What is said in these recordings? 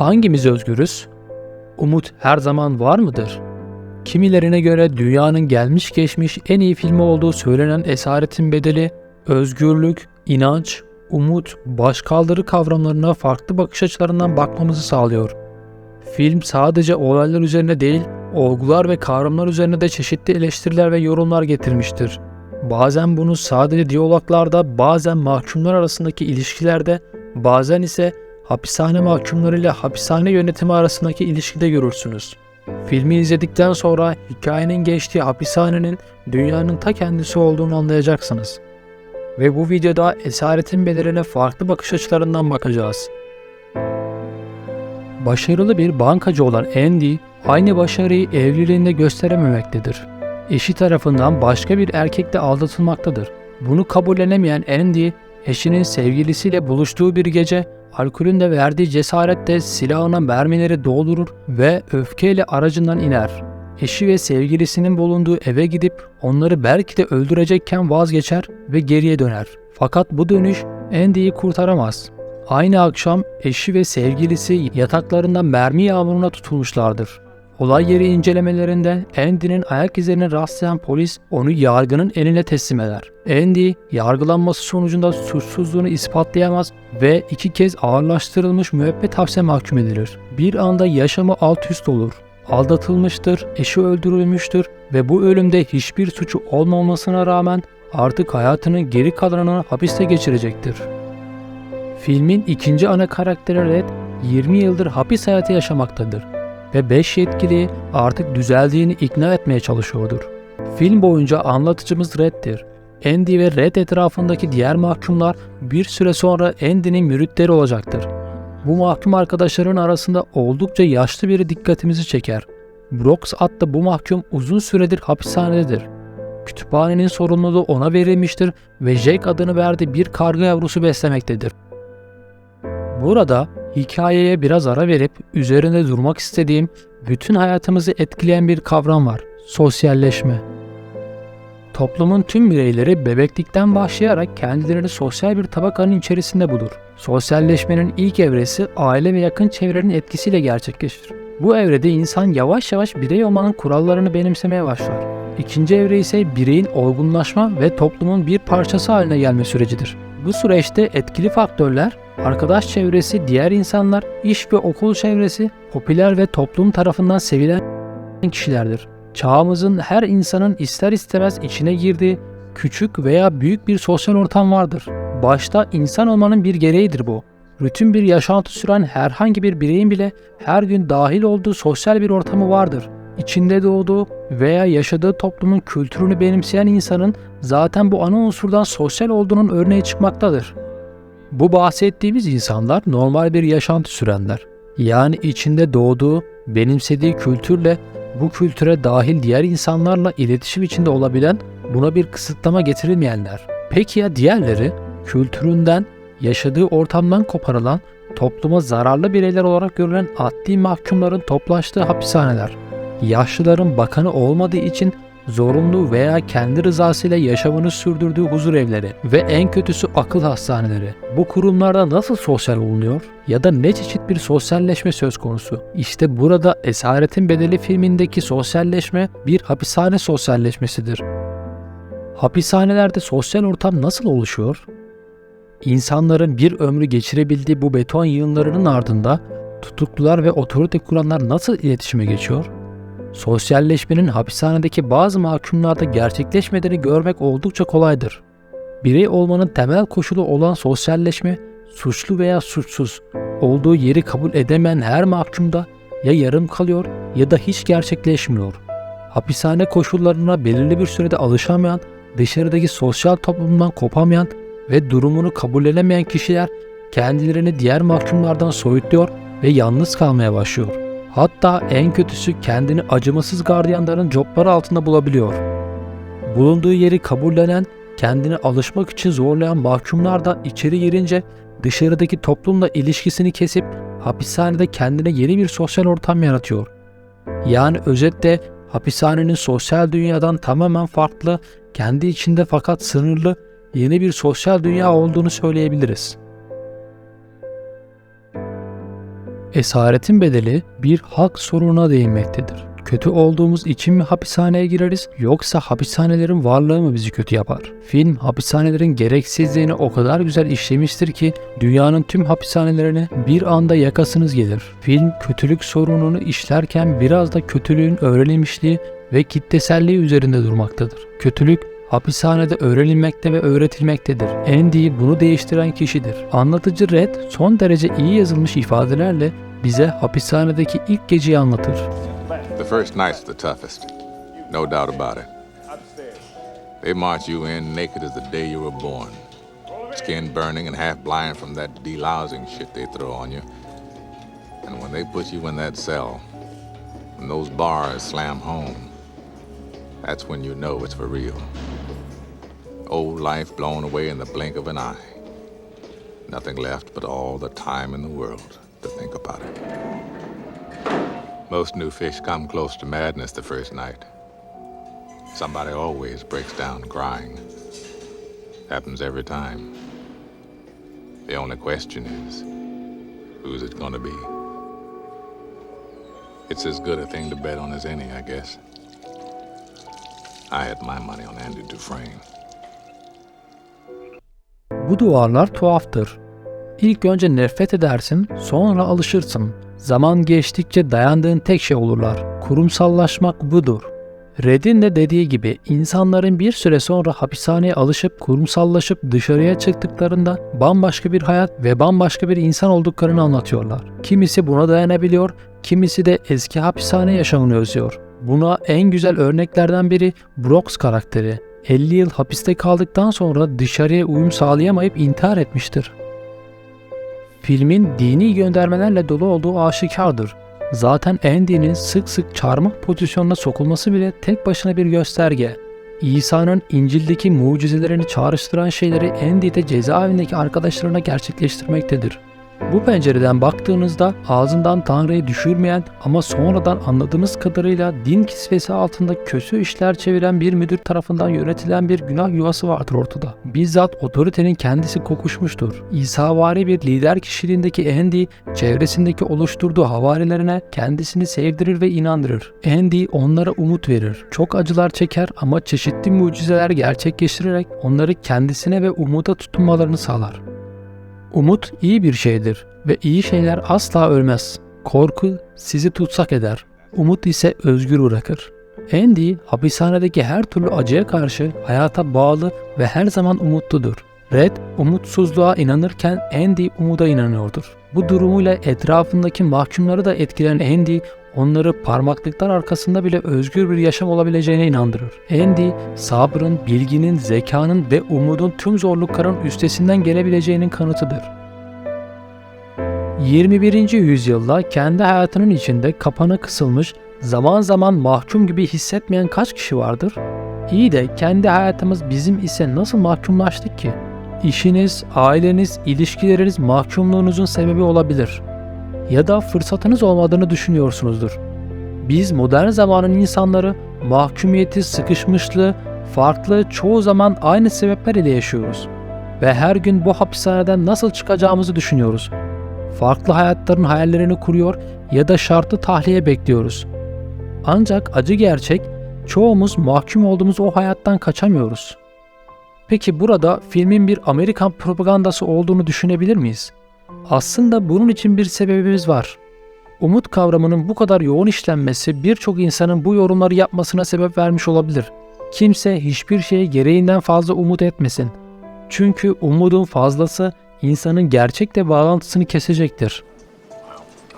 Hangimiz özgürüz? Umut her zaman var mıdır? Kimilerine göre dünyanın gelmiş geçmiş en iyi filmi olduğu söylenen Esaretin Bedeli, özgürlük, inanç, umut, başkaldırı kavramlarına farklı bakış açılarından bakmamızı sağlıyor. Film sadece olaylar üzerine değil, olgular ve kavramlar üzerine de çeşitli eleştiriler ve yorumlar getirmiştir. Bazen bunu sadece diyaloglarda, bazen mahkumlar arasındaki ilişkilerde, bazen ise hapishane mahkumlarıyla hapishane yönetimi arasındaki ilişkide görürsünüz. Filmi izledikten sonra hikayenin geçtiği hapishanenin dünyanın ta kendisi olduğunu anlayacaksınız. Ve bu videoda esaretin belirine farklı bakış açılarından bakacağız. Başarılı bir bankacı olan Andy, aynı başarıyı evliliğinde gösterememektedir. Eşi tarafından başka bir erkekle aldatılmaktadır. Bunu kabullenemeyen Andy, eşinin sevgilisiyle buluştuğu bir gece alkolün de verdiği cesaretle silahına mermileri doldurur ve öfkeyle aracından iner. Eşi ve sevgilisinin bulunduğu eve gidip onları belki de öldürecekken vazgeçer ve geriye döner. Fakat bu dönüş Andy'yi kurtaramaz. Aynı akşam eşi ve sevgilisi yataklarında mermi yağmuruna tutulmuşlardır. Olay yeri incelemelerinde Andy'nin ayak izlerine rastlayan polis onu yargının eline teslim eder. Andy yargılanması sonucunda suçsuzluğunu ispatlayamaz ve iki kez ağırlaştırılmış müebbet hapse mahkum edilir. Bir anda yaşamı alt üst olur. Aldatılmıştır, eşi öldürülmüştür ve bu ölümde hiçbir suçu olmamasına rağmen artık hayatının geri kalanını hapiste geçirecektir. Filmin ikinci ana karakteri Red 20 yıldır hapis hayatı yaşamaktadır ve 5 yetkili artık düzeldiğini ikna etmeye çalışıyordur. Film boyunca anlatıcımız Red'dir. Andy ve Red etrafındaki diğer mahkumlar bir süre sonra Andy'nin müritleri olacaktır. Bu mahkum arkadaşların arasında oldukça yaşlı biri dikkatimizi çeker. Brooks adlı bu mahkum uzun süredir hapishanededir. Kütüphanenin sorumluluğu ona verilmiştir ve Jake adını verdiği bir karga yavrusu beslemektedir. Burada hikayeye biraz ara verip üzerinde durmak istediğim bütün hayatımızı etkileyen bir kavram var. Sosyalleşme. Toplumun tüm bireyleri bebeklikten başlayarak kendilerini sosyal bir tabakanın içerisinde bulur. Sosyalleşmenin ilk evresi aile ve yakın çevrenin etkisiyle gerçekleşir. Bu evrede insan yavaş yavaş birey olmanın kurallarını benimsemeye başlar. İkinci evre ise bireyin olgunlaşma ve toplumun bir parçası haline gelme sürecidir. Bu süreçte etkili faktörler arkadaş çevresi, diğer insanlar, iş ve okul çevresi, popüler ve toplum tarafından sevilen kişilerdir. Çağımızın her insanın ister istemez içine girdiği küçük veya büyük bir sosyal ortam vardır. Başta insan olmanın bir gereğidir bu. Rutin bir yaşantı süren herhangi bir bireyin bile her gün dahil olduğu sosyal bir ortamı vardır. İçinde doğduğu veya yaşadığı toplumun kültürünü benimseyen insanın zaten bu ana unsurdan sosyal olduğunun örneği çıkmaktadır. Bu bahsettiğimiz insanlar normal bir yaşantı sürenler. Yani içinde doğduğu, benimsediği kültürle bu kültüre dahil diğer insanlarla iletişim içinde olabilen, buna bir kısıtlama getirilmeyenler. Peki ya diğerleri? Kültüründen, yaşadığı ortamdan koparılan, topluma zararlı bireyler olarak görülen adli mahkumların toplaştığı hapishaneler. Yaşlıların bakanı olmadığı için zorunlu veya kendi rızasıyla yaşamını sürdürdüğü huzur evleri ve en kötüsü akıl hastaneleri. Bu kurumlarda nasıl sosyal olunuyor ya da ne çeşit bir sosyalleşme söz konusu? İşte burada Esaretin Bedeli filmindeki sosyalleşme bir hapishane sosyalleşmesidir. Hapishanelerde sosyal ortam nasıl oluşuyor? İnsanların bir ömrü geçirebildiği bu beton yığınlarının ardında tutuklular ve otorite kuranlar nasıl iletişime geçiyor? Sosyalleşmenin hapishanedeki bazı mahkumlarda gerçekleşmediğini görmek oldukça kolaydır. Birey olmanın temel koşulu olan sosyalleşme, suçlu veya suçsuz olduğu yeri kabul edemeyen her mahkumda ya yarım kalıyor ya da hiç gerçekleşmiyor. Hapishane koşullarına belirli bir sürede alışamayan, dışarıdaki sosyal toplumdan kopamayan ve durumunu kabullenemeyen kişiler kendilerini diğer mahkumlardan soyutluyor ve yalnız kalmaya başlıyor. Hatta en kötüsü kendini acımasız gardiyanların copları altında bulabiliyor. Bulunduğu yeri kabullenen, kendini alışmak için zorlayan mahkumlar da içeri girince dışarıdaki toplumla ilişkisini kesip hapishanede kendine yeni bir sosyal ortam yaratıyor. Yani özetle hapishanenin sosyal dünyadan tamamen farklı, kendi içinde fakat sınırlı yeni bir sosyal dünya olduğunu söyleyebiliriz. Esaretin bedeli bir hak sorununa değinmektedir. Kötü olduğumuz için mi hapishaneye gireriz yoksa hapishanelerin varlığı mı bizi kötü yapar? Film hapishanelerin gereksizliğini o kadar güzel işlemiştir ki dünyanın tüm hapishanelerine bir anda yakasınız gelir. Film kötülük sorununu işlerken biraz da kötülüğün öğrenilmişliği ve kitleselliği üzerinde durmaktadır. Kötülük hapishanede öğrenilmekte ve öğretilmektedir. Andy bunu değiştiren kişidir. Anlatıcı Red son derece iyi yazılmış ifadelerle bize hapishanedeki ilk geceyi anlatır. The first night's the toughest. No doubt about it. They march you in naked as the day you were born. Skin burning and half blind from that delousing shit they throw on you. And when they put you in that cell, when those bars slam home, that's when you know it's for real. Old life blown away in the blink of an eye. Nothing left but all the time in the world to think about it. Most new fish come close to madness the first night. Somebody always breaks down crying. Happens every time. The only question is, who's it gonna be? It's as good a thing to bet on as any, I guess. I had my money on Andy Dufresne. Bu duvarlar tuhaftır. İlk önce nefret edersin, sonra alışırsın. Zaman geçtikçe dayandığın tek şey olurlar. Kurumsallaşmak budur. Red'in de dediği gibi insanların bir süre sonra hapishaneye alışıp kurumsallaşıp dışarıya çıktıklarında bambaşka bir hayat ve bambaşka bir insan olduklarını anlatıyorlar. Kimisi buna dayanabiliyor, kimisi de eski hapishane yaşamını özlüyor. Buna en güzel örneklerden biri Brox karakteri. 50 yıl hapiste kaldıktan sonra dışarıya uyum sağlayamayıp intihar etmiştir. Filmin dini göndermelerle dolu olduğu aşikardır. Zaten Andy'nin sık sık çarmıh pozisyonuna sokulması bile tek başına bir gösterge. İsa'nın İncil'deki mucizelerini çağrıştıran şeyleri Andy de cezaevindeki arkadaşlarına gerçekleştirmektedir. Bu pencereden baktığınızda ağzından Tanrı'yı düşürmeyen ama sonradan anladığımız kadarıyla din kisvesi altında kötü işler çeviren bir müdür tarafından yönetilen bir günah yuvası vardır ortada. Bizzat otoritenin kendisi kokuşmuştur. İsavari bir lider kişiliğindeki Andy, çevresindeki oluşturduğu havarilerine kendisini sevdirir ve inandırır. Andy onlara umut verir. Çok acılar çeker ama çeşitli mucizeler gerçekleştirerek onları kendisine ve umuda tutunmalarını sağlar. Umut iyi bir şeydir ve iyi şeyler asla ölmez. Korku sizi tutsak eder. Umut ise özgür bırakır. Andy hapishanedeki her türlü acıya karşı hayata bağlı ve her zaman umutludur. Red umutsuzluğa inanırken Andy umuda inanıyordur. Bu durumuyla etrafındaki mahkumları da etkileyen Andy onları parmaklıklar arkasında bile özgür bir yaşam olabileceğine inandırır. Andy, sabrın, bilginin, zekanın ve umudun tüm zorlukların üstesinden gelebileceğinin kanıtıdır. 21. yüzyılda kendi hayatının içinde kapana kısılmış, zaman zaman mahkum gibi hissetmeyen kaç kişi vardır? İyi de kendi hayatımız bizim ise nasıl mahkumlaştık ki? İşiniz, aileniz, ilişkileriniz mahkumluğunuzun sebebi olabilir. Ya da fırsatınız olmadığını düşünüyorsunuzdur. Biz modern zamanın insanları mahkumiyeti, sıkışmışlığı, farklı çoğu zaman aynı sebepler ile yaşıyoruz. Ve her gün bu hapishaneden nasıl çıkacağımızı düşünüyoruz. Farklı hayatların hayallerini kuruyor ya da şartlı tahliye bekliyoruz. Ancak acı gerçek, çoğumuz mahkum olduğumuz o hayattan kaçamıyoruz. Peki burada filmin bir Amerikan propagandası olduğunu düşünebilir miyiz? Aslında bunun için bir sebebimiz var. Umut kavramının bu kadar yoğun işlenmesi birçok insanın bu yorumları yapmasına sebep vermiş olabilir. Kimse hiçbir şeye gereğinden fazla umut etmesin. Çünkü umudun fazlası insanın gerçekle bağlantısını kesecektir.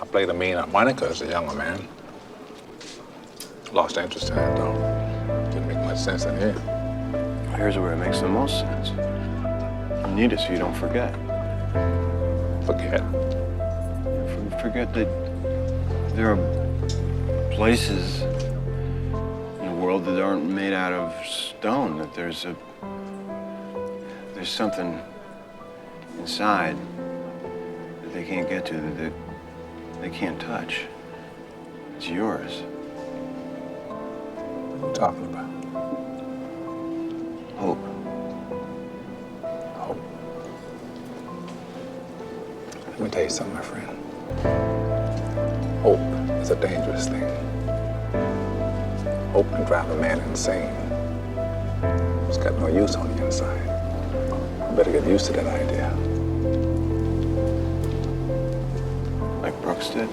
I played a mean harmonica as a younger man. Lost interest in it, though. Didn't make much sense in here. Here's where it makes the most sense. You need it so you don't forget. Forget. F- Forget that there are places in the world that aren't made out of stone. That there's a there's something inside that they can't get to that they, they can't touch. It's yours. What are you talking about? Hope. Tell you something, my friend. Hope is a dangerous thing. Hope can drive a man insane. It's got no use on the inside. Better get used to that idea. Like Brooks did?